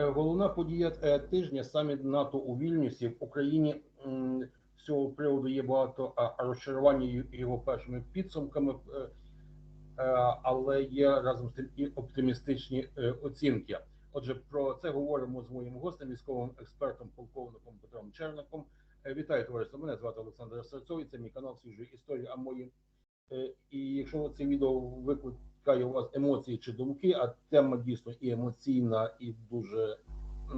Е, Головна подія е, тижня саміт НАТО у Вільнюсі в Україні. З цього приводу є багато розчарування його першими підсумками, е, але є разом з тим і оптимістичні оцінки. Отже, про це говоримо з моїм гостем, військовим експертом, полковником Петром Черником. Вітаю товариство. Мене звати Олександр Серцов, і це мій канал свіжої історії. А мої і якщо це відео викликає у вас емоції чи думки, а тема дійсно і емоційна, і дуже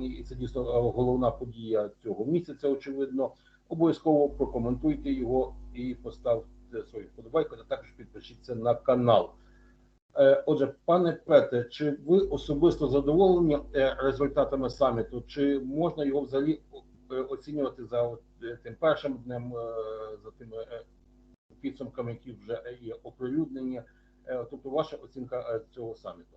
і це дійсно е, головна подія цього місяця, очевидно. Обов'язково прокоментуйте його і поставте свою вподобайку, а також підпишіться на канал. Е, Отже, пане Петре, чи ви особисто задоволені е, результатами саміту? Чи можна його взагалі оцінювати за тим першим днем, за тими підсумками, які вже є оприлюднені? Е, Тобто, ваша оцінка е, цього саміту?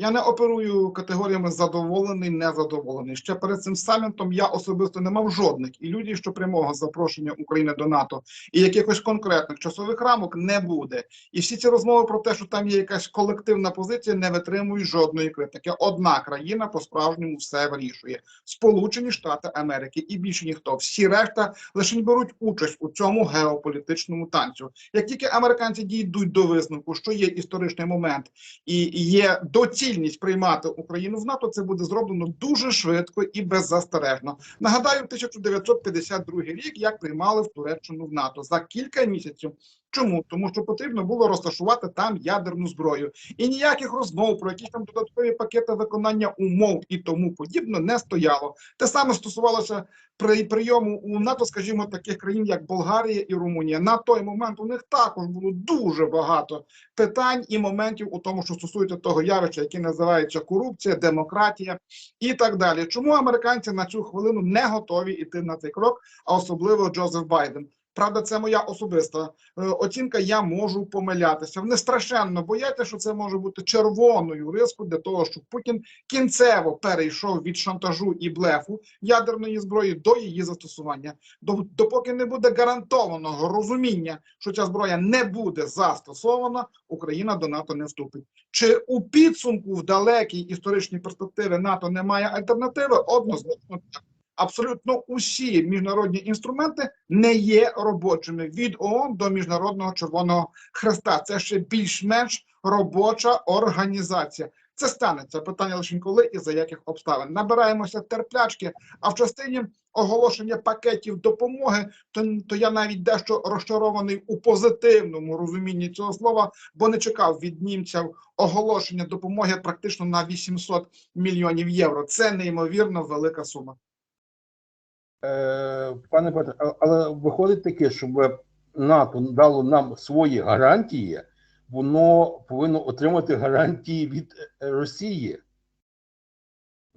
Я не оперую категоріями задоволений, незадоволений. Ще перед цим самітом я особисто не мав жодних ілюзій, що прямого запрошення України до НАТО і якихось конкретних часових рамок не буде. І всі ці розмови про те, що там є якась колективна позиція, не витримують жодної критики. Одна країна по справжньому все вирішує: Сполучені Штати Америки і більше ніхто. Всі решта лише беруть участь у цьому геополітичному танцю. Як тільки американці дійдуть до висновку, що є історичний момент і є доцільність приймати Україну в НАТО, це буде зроблено дуже швидко і беззастережно. Нагадаю, 1952 рік як приймали в Туреччину в НАТО за кілька місяців. Чому тому, що потрібно було розташувати там ядерну зброю, і ніяких розмов про якісь там додаткові пакети виконання умов і тому подібне не стояло. Те саме стосувалося при прийому у НАТО, скажімо, таких країн, як Болгарія і Румунія. На той момент у них також було дуже багато питань і моментів у тому, що стосується того явища, яке називається корупція, демократія і так далі. Чому американці на цю хвилину не готові йти на цей крок, а особливо Джозеф Байден? Правда, це моя особиста е, оцінка. Я можу помилятися. Вони страшенно бояться, що це може бути червоною рискою для того, щоб Путін кінцево перейшов від шантажу і блефу ядерної зброї до її застосування. До- Допоки не буде гарантованого розуміння, що ця зброя не буде застосована, Україна до НАТО не вступить. Чи у підсумку в далекій історичній перспективі НАТО немає альтернативи? Однозначно так. Абсолютно усі міжнародні інструменти не є робочими від ООН до міжнародного Червоного Хреста. Це ще більш-менш робоча організація. Це станеться питання лише коли і за яких обставин. Набираємося терплячки. А в частині оголошення пакетів допомоги, то, то я навіть дещо розчарований у позитивному розумінні цього слова, бо не чекав від німців оголошення допомоги практично на 800 мільйонів євро. Це неймовірно велика сума. Е, Пане Петре, але виходить таке, щоб НАТО дало нам свої гарантії, воно повинно отримати гарантії від е, Росії.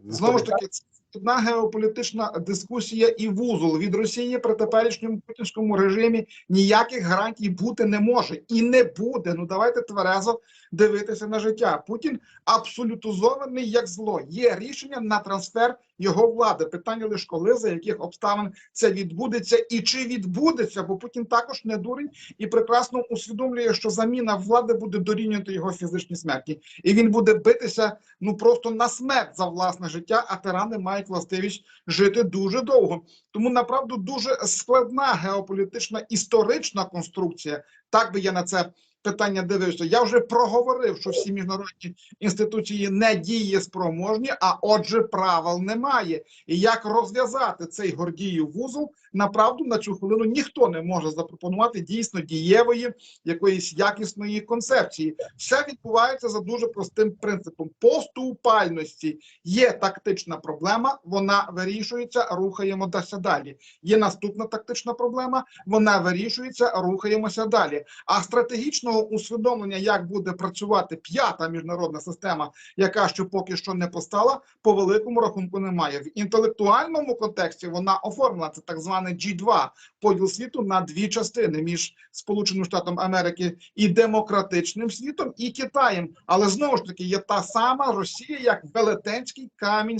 Знову ж таки, це одна геополітична дискусія і вузол від Росії при теперішньому путінському режимі ніяких гарантій бути не може і не буде. Ну давайте тверезо дивитися на життя. Путін абсолютизований як зло. Є рішення на трансфер його влади. Питання лише коли за яких обставин це відбудеться і чи відбудеться, бо Путін також не дурень і прекрасно усвідомлює, що заміна влади буде дорівнювати його фізичній смерті, і він буде битися ну просто на смерть за власне життя. А тирани мають властивість жити дуже довго. Тому направду дуже складна геополітична історична конструкція. Так би я на це питання дивився. Я вже проговорив, що всі міжнародні інституції не дієспроможні, а отже, правил немає. І як розв'язати цей гордіїв вузол, направду на цю хвилину ніхто не може запропонувати дійсно дієвої якоїсь якісної концепції. Все відбувається за дуже простим принципом поступальності. Є тактична проблема, вона вирішується, рухаємося далі. Є наступна тактична проблема, вона вирішується, рухаємося далі. А стратегічного усвідомлення, як буде працювати п'ята міжнародна система, яка ще поки що не постала, по великому рахунку немає. В інтелектуальному контексті вона оформлена це так зване G2, поділ світу на дві частини між Сполученими Штатами Америки і демократичним світом, і Китаєм. Але знову ж таки є та сама Росія, як велетенський камінь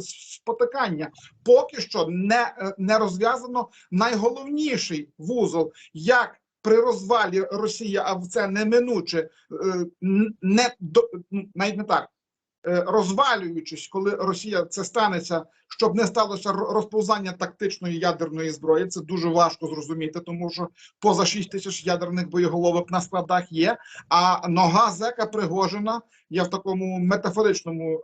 спотикання. Поки що не, е, не розв'язано найголовніший вузол, як при розвалі Росії, а це неминуче е, не ну, навіть не так. Е, розвалюючись, коли Росія це станеться, щоб не сталося розповзання тактичної ядерної зброї. Це дуже важко зрозуміти, тому що поза 6 тисяч ядерних боєголовок на складах є. А нога зека Пригожина Я в такому метафоричному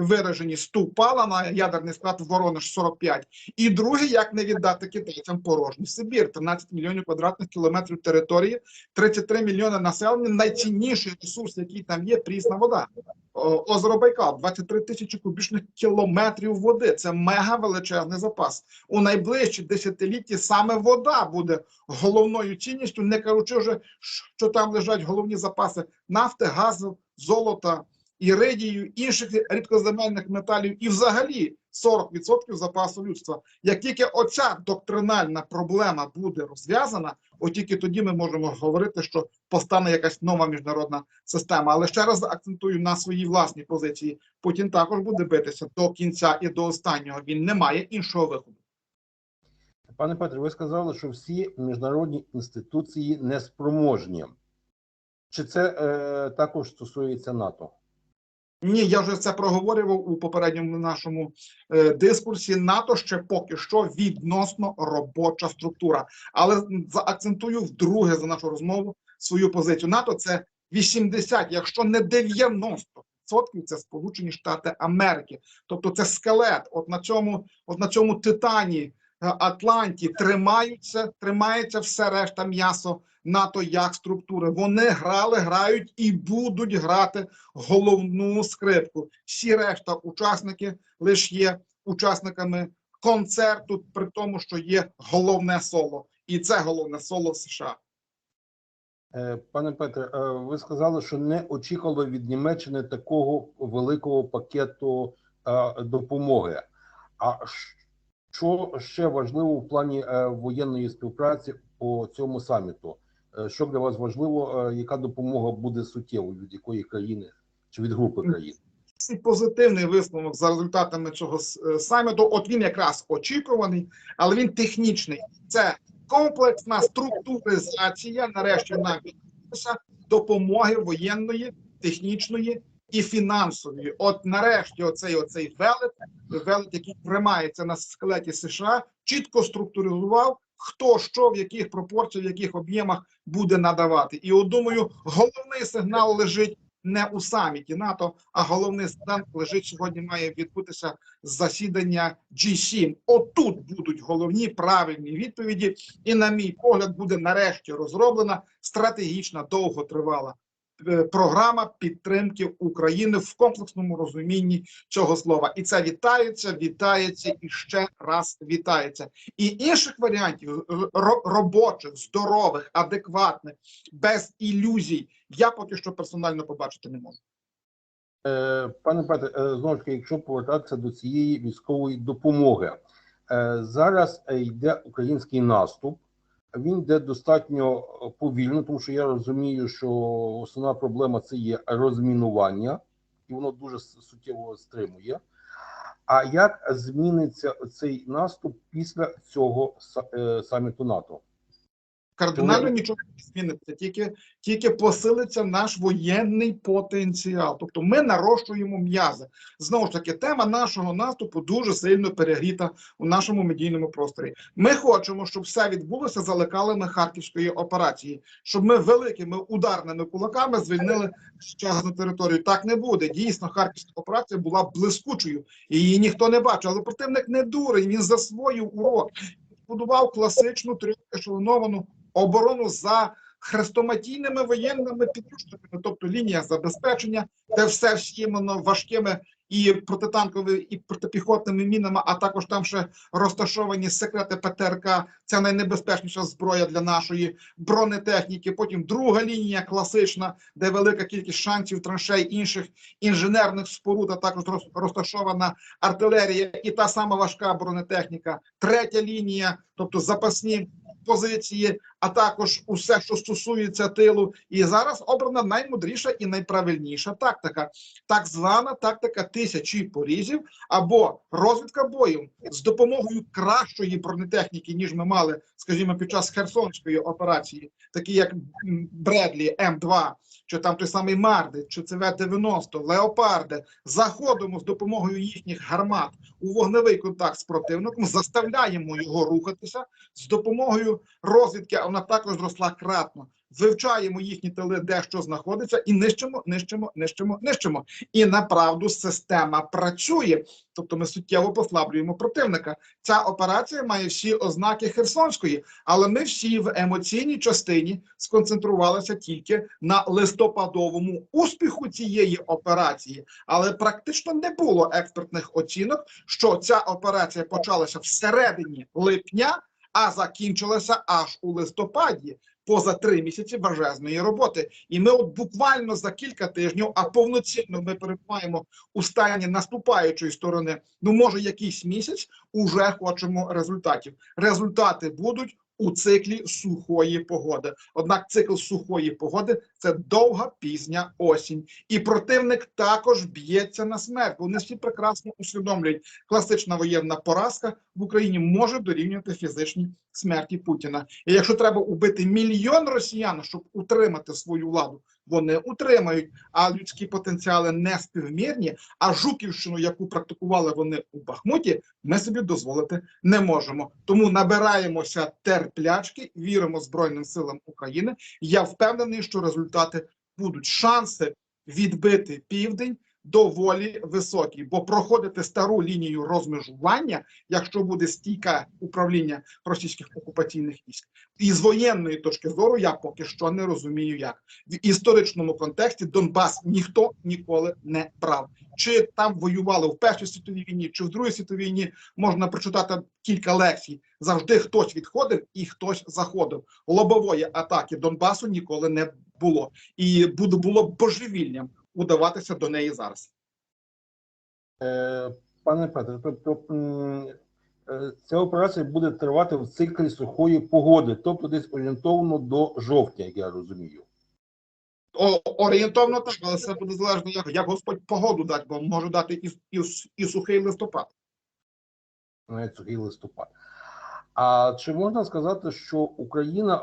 вираженні ступала на ядерний склад в Воронеж 45. І друге, як не віддати китайцям порожній Сибір, 13 мільйонів квадратних кілометрів території, 33 мільйони населення. Найцінніший ресурс, який там є, прісна вода. Озеро Байкал, 23 тисячі кубічних кілометрів води. Це мега величезний запас. У найближчі десятилітті саме вода буде головною цінністю, не кажучи вже, що там лежать головні запаси нафти, газу, золота, іридію, інших рідкоземельних металів і взагалі 40% запасу людства. Як тільки оця доктринальна проблема буде розв'язана, от тільки тоді ми можемо говорити, що постане якась нова міжнародна система. Але ще раз акцентую на своїй власній позиції. Путін також буде битися до кінця і до останнього. Він не має іншого виходу. Пане Петре, ви сказали, що всі міжнародні інституції неспроможні. Чи це е, також стосується НАТО? Ні, я вже це проговорював у попередньому нашому е, дискурсі. НАТО ще поки що відносно робоча структура. Але заакцентую вдруге за нашу розмову свою позицію. НАТО це 80, якщо не 90 це Сполучені Штати Америки. Тобто це скелет. От на цьому, от на цьому титані Атланті тримаються, тримається все решта м'ясо НАТО як структури. Вони грали, грають і будуть грати головну скрипку. Всі решта учасники лише є учасниками концерту, при тому, що є головне соло, і це головне соло США. Е, Пане Петре, е, ви сказали, що не очікували від Німеччини такого великого пакету е, допомоги. А що ще важливо в плані е, воєнної співпраці по цьому саміту? Е, Що для вас важливо, е, яка допомога буде суттєвою від якої країни чи від групи країн? Цей позитивний висновок за результатами цього саміту. От він якраз очікуваний, але він технічний. Це комплексна структуризація. Нарешті нам допомоги воєнної, технічної і фінансової. От нарешті, оцей оцей велет, велет, який тримається на скелеті США, чітко структуризував. Хто що в яких пропорціях, в яких об'ємах буде надавати, і от думаю, головний сигнал лежить не у саміті НАТО, а головний сигнал лежить сьогодні. Має відбутися засідання G7. Отут будуть головні правильні відповіді, і, на мій погляд, буде нарешті розроблена стратегічна довготривала програма підтримки України в комплексному розумінні цього слова. І це вітається, вітається і ще раз вітається. І інших варіантів робочих, здорових, адекватних, без ілюзій, я поки що персонально побачити не можу. Е, Пане Петре, е, знову ж таки, якщо повертатися до цієї військової допомоги, е, зараз е, йде український наступ. Він йде достатньо е, повільно, тому що я розумію, що основна проблема це є розмінування, і воно дуже суттєво стримує. А як зміниться цей наступ після цього е, саміту НАТО? Кардинально нічого не зміниться, тільки, тільки посилиться наш воєнний потенціал. Тобто ми нарощуємо м'язи. Знову ж таки, тема нашого наступу дуже сильно перегріта у нашому медійному просторі. Ми хочемо, щоб все відбулося за лекалами харківської операції, щоб ми великими ударними кулаками звільнили щасну територію. Так не буде. Дійсно, харківська операція була блискучою, і її ніхто не бачив. Але противник не дурень, він засвоїв урок. Будував класичну трьохешелоновану оборону за хрестоматійними воєнними підручниками, тобто лінія забезпечення, де все всімано важкими і протитанковими, і протипіхотними мінами, а також там ще розташовані секрети ПТРК. Це найнебезпечніша зброя для нашої бронетехніки. Потім друга лінія класична, де велика кількість шансів, траншей інших інженерних споруд, а також розташована артилерія і та сама важка бронетехніка. Третя лінія, тобто запасні позиції а також усе, що стосується тилу. І зараз обрана наймудріша і найправильніша тактика, так звана тактика тисячі порізів або розвідка бою з допомогою кращої бронетехніки, ніж ми мали, скажімо, під час Херсонської операції, такі як Бредлі М2, чи там той самий Марди, чи ЦВ-90, Леопарди, заходимо з допомогою їхніх гармат у вогневий контакт з противником, заставляємо його рухатися з допомогою розвідки, вона також зросла кратно. Вивчаємо їхні тили, де що знаходиться, і нищимо, нищимо, нищимо, нищимо. І направду система працює. Тобто ми суттєво послаблюємо противника. Ця операція має всі ознаки Херсонської, але ми всі в емоційній частині сконцентрувалися тільки на листопадовому успіху цієї операції, але практично не було експертних оцінок, що ця операція почалася всередині липня, а закінчилася аж у листопаді. Поза три місяці важезної роботи, і ми от буквально за кілька тижнів, а повноцінно ми перебуваємо у стані наступаючої сторони. Ну може, якийсь місяць уже хочемо результатів. Результати будуть у циклі сухої погоди. Однак цикл сухої погоди це довга пізня осінь, і противник також б'ється на смерть. Вони всі прекрасно усвідомлюють, класична воєнна поразка в Україні може дорівнювати фізичній смерті Путіна. І якщо треба убити мільйон росіян, щоб утримати свою владу, вони утримають, а людські потенціали не співмірні. А Жуківщину, яку практикували вони у Бахмуті, ми собі дозволити не можемо. Тому набираємося терплячки, віримо Збройним силам України. Я впевнений, що результати будуть шанси відбити південь. Доволі високі, бо проходити стару лінію розмежування, якщо буде стійка управління російських окупаційних військ, і з воєнної точки зору я поки що не розумію, як в історичному контексті Донбас ніхто ніколи не брав. Чи там воювали в Першій світовій війні, чи в Другій світовій війні можна прочитати кілька лекцій. Завжди хтось відходив і хтось заходив. Лобової атаки Донбасу ніколи не було, і було божевільням удаватися до неї зараз. Е, Пане Петре, тобто е, ця операція буде тривати в циклі сухої погоди, тобто десь орієнтовно до жовтня, як я розумію. О, орієнтовно так, але це буде залежно, як, як Господь погоду дати, бо може дати і, і, і сухий листопад. навіть сухий листопад. А чи можна сказати, що Україна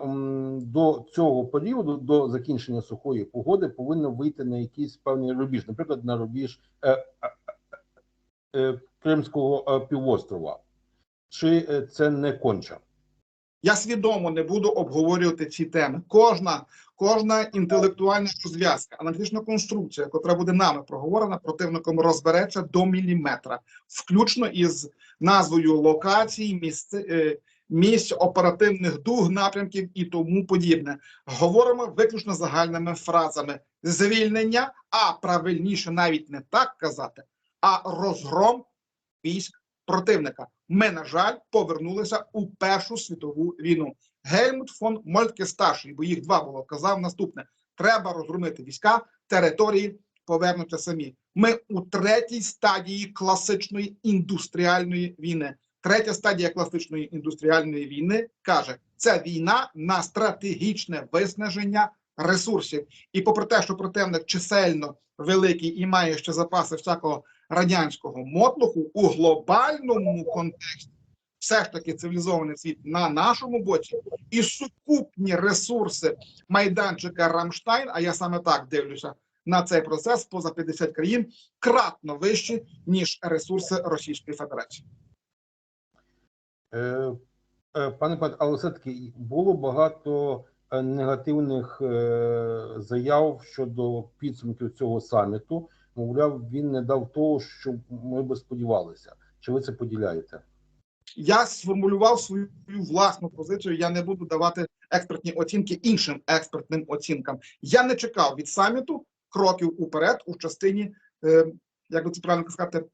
до цього періоду, до закінчення сухої погоди, повинна вийти на якийсь певний рубіж, наприклад, на рубіж е, е, е, Кримського е, півострова? Чи е, це не конче? Я свідомо не буду обговорювати ці теми. Кожна, кожна інтелектуальна розв'язка, аналітична конструкція, яка буде нами проговорена, противником розбереться до міліметра, включно із назвою локацій, місць, е, місць оперативних дуг, напрямків і тому подібне. Говоримо виключно загальними фразами: звільнення, а правильніше навіть не так казати, а розгром військ противника. Ми, на жаль, повернулися у Першу світову війну. Гельмут фон Мольтке старший, бо їх два було, казав наступне: треба розгромити війська, території повернуться самі. Ми у третій стадії класичної індустріальної війни. Третя стадія класичної індустріальної війни каже: це війна на стратегічне виснаження ресурсів. І попри те, що противник чисельно великий і має ще запаси всякого радянського мотлуху у глобальному контексті, все ж таки цивілізований світ на нашому боці, і сукупні ресурси майданчика Рамштайн. А я саме так дивлюся на цей процес поза 50 країн, кратно вищі ніж ресурси Російської Федерації. Е, е, Пане Петре, але все-таки було багато е, негативних заяв щодо підсумків цього саміту. Мовляв, він не дав того, що ми би сподівалися. Чи ви це поділяєте? Я сформулював свою власну позицію. Я не буду давати експертні оцінки іншим експертним оцінкам. Я не чекав від саміту кроків уперед у частині, е, як би це правильно сказати,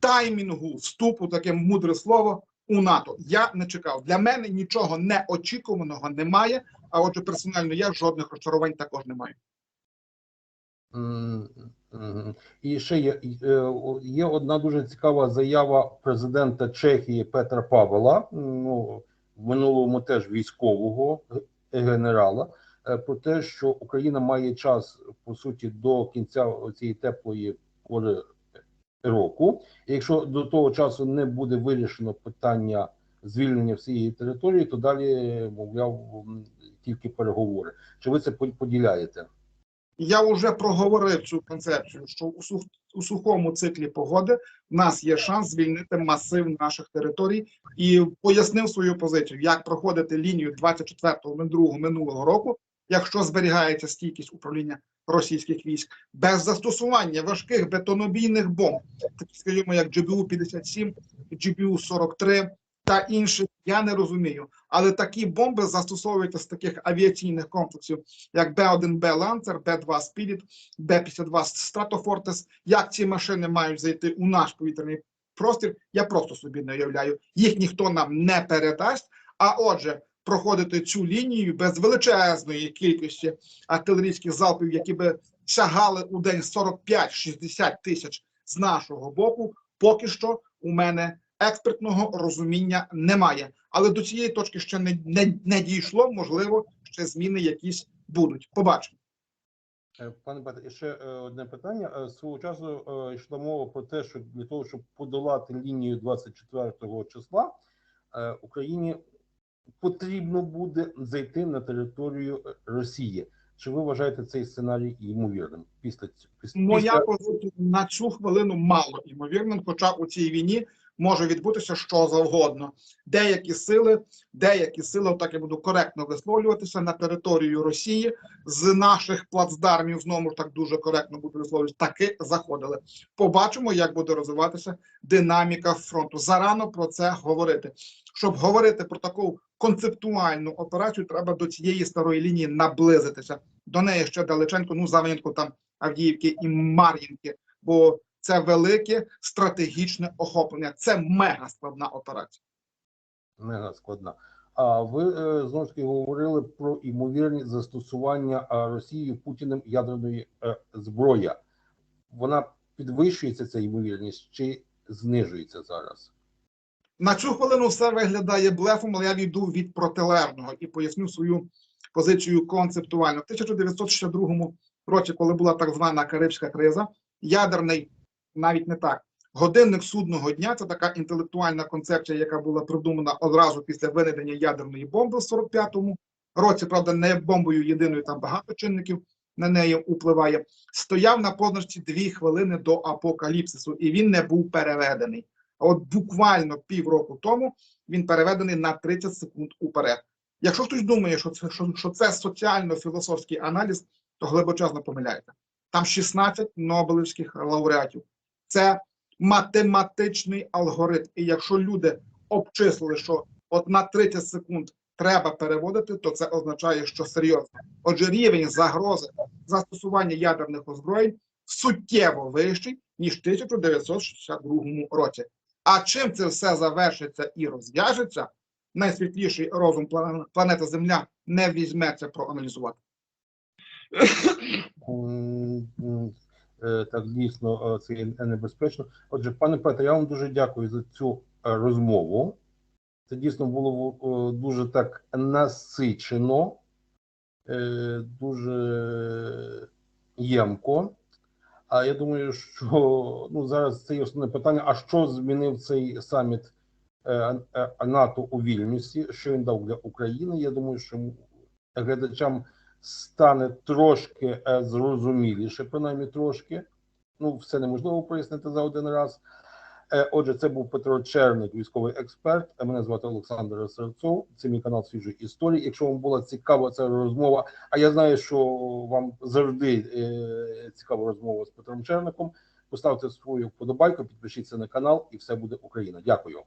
таймінгу вступу, таке мудре слово у НАТО. Я не чекав. Для мене нічого неочікуваного немає. А отже, персонально я жодних розчарувань також не маю. І ще є, е, є одна дуже цікава заява президента Чехії Петра Павела. Ну, в минулому теж військового генерала, е, про те, що Україна має час по суті до кінця цієї теплої пори року. І якщо до того часу не буде вирішено питання звільнення всієї території, то далі, мовляв, тільки переговори. Чи ви це по- поділяєте? Я вже проговорив цю концепцію, що у, сух, у сухому циклі погоди в нас є шанс звільнити масив наших територій і пояснив свою позицію, як проходити лінію 24-го минулого року, якщо зберігається стійкість управління російських військ без застосування важких бетонобійних бомб, такі скажімо, як GBU-57, GBU-43 та інші. Я не розумію, але такі бомби застосовуються з таких авіаційних комплексів як Б-1Б Ланцер, Б-2 Spirit, Б-52 Stratofortress. Як ці машини мають зайти у наш повітряний простір, я просто собі не уявляю. Їх ніхто нам не передасть. А отже, проходити цю лінію без величезної кількості артилерійських залпів, які би сягали у день 45-60 тисяч з нашого боку, поки що у мене експертного розуміння немає. Але до цієї точки ще не, не, не дійшло. Можливо, ще зміни якісь будуть. Побачимо. Е, Пане Петре, ще е, одне питання. Е, Свого часу йшла мова про те, що для того, щоб подолати лінію 24 числа, Україні потрібно буде зайти на територію Росії. Чи ви вважаєте цей сценарій ймовірним після після Моя позиція на цю хвилину мало ймовірним, хоча у цій війні може відбутися що завгодно. Деякі сили, деякі сили, так я буду коректно висловлюватися на територію Росії з наших плацдармів, знову ж так дуже коректно буду висловлюватися, таки заходили. Побачимо, як буде розвиватися динаміка фронту. Зарано про це говорити. Щоб говорити про таку концептуальну операцію, треба до цієї старої лінії наблизитися. До неї ще далеченько, ну за винятком там Авдіївки і Мар'їнки, бо це велике стратегічне охоплення. Це мега складна операція. мега складна. А ви е, знову ж таки говорили про ймовірність застосування е, Росією Путіним ядерної е, зброї. Вона підвищується ця ймовірність чи знижується зараз? На цю хвилину все виглядає блефом, але я війду від протилежного і поясню свою позицію концептуально. В 1962 році, коли була так звана Карибська криза, ядерний, навіть не так, годинник судного дня це така інтелектуальна концепція, яка була придумана одразу після винайдення ядерної бомби в 45-му році. Правда, не бомбою єдиною, там багато чинників на неї впливає. Стояв на позначці дві хвилини до апокаліпсису, і він не був переведений. А от буквально півроку тому він переведений на 30 секунд уперед. Якщо хтось думає, що це, що, що це соціально-філософський аналіз, то глибочезно помиляєте. Там 16 Нобелівських лауреатів. Це математичний алгоритм. І якщо люди обчислили, що от на 30 секунд треба переводити, то це означає, що серйозно. Отже, рівень загрози застосування ядерних озброєнь суттєво вищий, ніж в 1962 році. А чим це все завершиться і розв'яжеться, найсвітліший розум плане- планети Земля не візьметься проаналізувати. Е, Так, дійсно, е, це є небезпечно. Отже, пане Петре, я вам дуже дякую за цю е, розмову. Це дійсно було дуже так насичено, дуже ємко. А я думаю, що ну, зараз це є основне питання: а що змінив цей саміт НАТО у Вільнюсі? Що він дав для України? Я думаю, що глядачам стане трошки е, зрозуміліше, принаймні трошки. Ну, все неможливо пояснити за один раз. Е, Отже, це був Петро Черник, військовий експерт. Мене звати Олександр Серцов. Це мій канал свіжої історії. Якщо вам була цікава ця розмова, а я знаю, що вам завжди е, цікава розмова з Петром Черником. Поставте свою вподобайку, підпишіться на канал, і все буде Україна. Дякую.